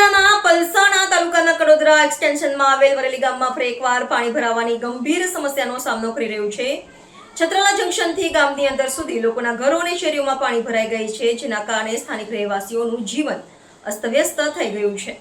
જિલ્લાના પલસાણા તાલુકાના કડોદરા એક્સટેન્શનમાં આવેલ વરેલી ગામમાં ફરી પાણી ભરાવાની ગંભીર સમસ્યાનો સામનો કરી રહ્યું છે. છત્રાલા જંકશનથી ગામની અંદર સુધી લોકોના ઘરો અને શેરીઓમાં પાણી ભરાઈ ગઈ છે, જેના કારણે સ્થાનિક રહેવાસીઓનું જીવન અસ્તવ્યસ્ત થઈ ગયું છે.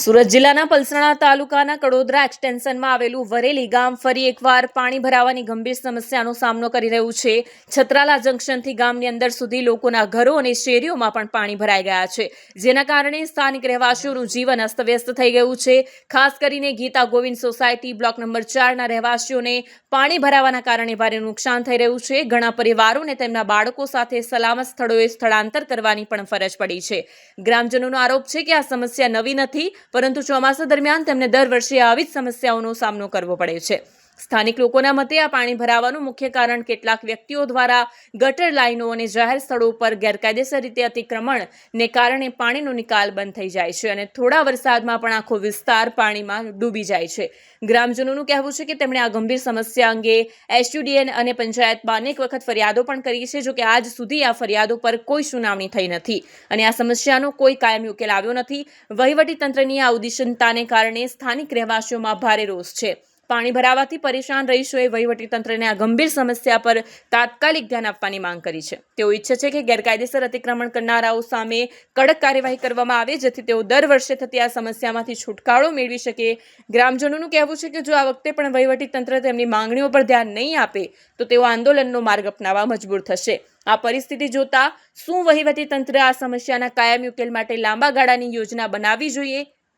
સુરત જિલ્લાના પલસાણા તાલુકાના કડોદરા એક્સટેન્શનમાં આવેલું વરેલી ગામ ફરી એકવાર પાણી ભરાવાની ગંભીર સમસ્યાનો સામનો કરી રહ્યું છે. છત્રાલા જંકશનથી ગામની અંદર સુધી લોકોના ઘરો અને શેરીઓમાં પણ પાણી ભરાઈ ગયા છે. જેના કારણે સ્થાનિક રહેવાસીઓનું જીવન અસ્તવ્યસ્ત થઈ ગયું છે. ખાસ કરીને Gita Govind society block number ચારના રહેવાસીઓને પાણી ભરાવાના કારણે ભારે નુકસાન થઈ રહ્યું છે. ઘણા પરિવારોને તેમના બાળકો સાથે સલામત સ્થળોએ સ્થળાંતર કરવાની પણ ફરજ પડી છે. ગ્રામજનોનો આરોપ છે કે આ સમસ્યા નવી નથી પરંતુ ચોમાસા દરમિયાન તેમને દર વર્ષે આવી જ સમસ્યાઓનો સામનો કરવો પડે છે. સ્થાનિક લોકોના મતે આ પાણી ભરાવાનું મુખ્ય કારણ કેટલાક વ્યક્તિઓ દ્વારા ગટર લાઈનો અને જાહેર સ્થળો પર ગેરકાયદેસર રીતે અતિક્રમણ ને કારણે પાણીનો નિકાલ બંધ થઈ જાય છે અને થોડા વરસાદમાં પણ આખો વિસ્તાર પાણીમાં ડૂબી જાય છે. ગ્રામજનોનું કહેવું છે કે તેમણે આ ગંભીર સમસ્યા અંગે એસયુડીએન અને પંચાયતમાં અનેક વખત ફરિયાદો પણ કરી છે જોકે આજ સુધી આ ફરિયાદો પર કોઈ સુનાવણી થઈ નથી અને આ સમસ્યાનો કોઈ કાયમી ઉકેલ આવ્યો નથી. વહીવટી તંત્રની આ ઉદિશનતાને કારણે સ્થાનિક રહેવાસીઓમાં ભારે રોષ છે. પાણી ભરાવાથી પરેશાન રહીશોએ વહીવટી તંત્રને આ ગંભીર સમસ્યા પર તાત્કાલિક ધ્યાન આપવાની માંગ કરી છે. તેઓ ઈચ્છે છે કે ગેરકાયદેસર અતિક્રમણ કરનારાઓ સામે કડક કાર્યવાહી કરવામાં આવે, જેથી તેઓ દર વર્ષે થતી આ સમસ્યામાંથી છુટકારો મેળવી શકે. ગ્રામજનોનું કહેવું છે કે જો આ વખતે પણ તંત્ર તેમની માંગણીઓ પર ધ્યાન નહીં આપે, તો તેઓ આંદોલનનો માર્ગ અપનાવવા મજબૂર થશે. આ પરિસ્થિતિ જોતા શું વહીવટી તંત્ર આ સમસ્યાના કાયમી ઉકેલ માટે લાંબા ગાળાની યોજના બનાવવી જોઈએ?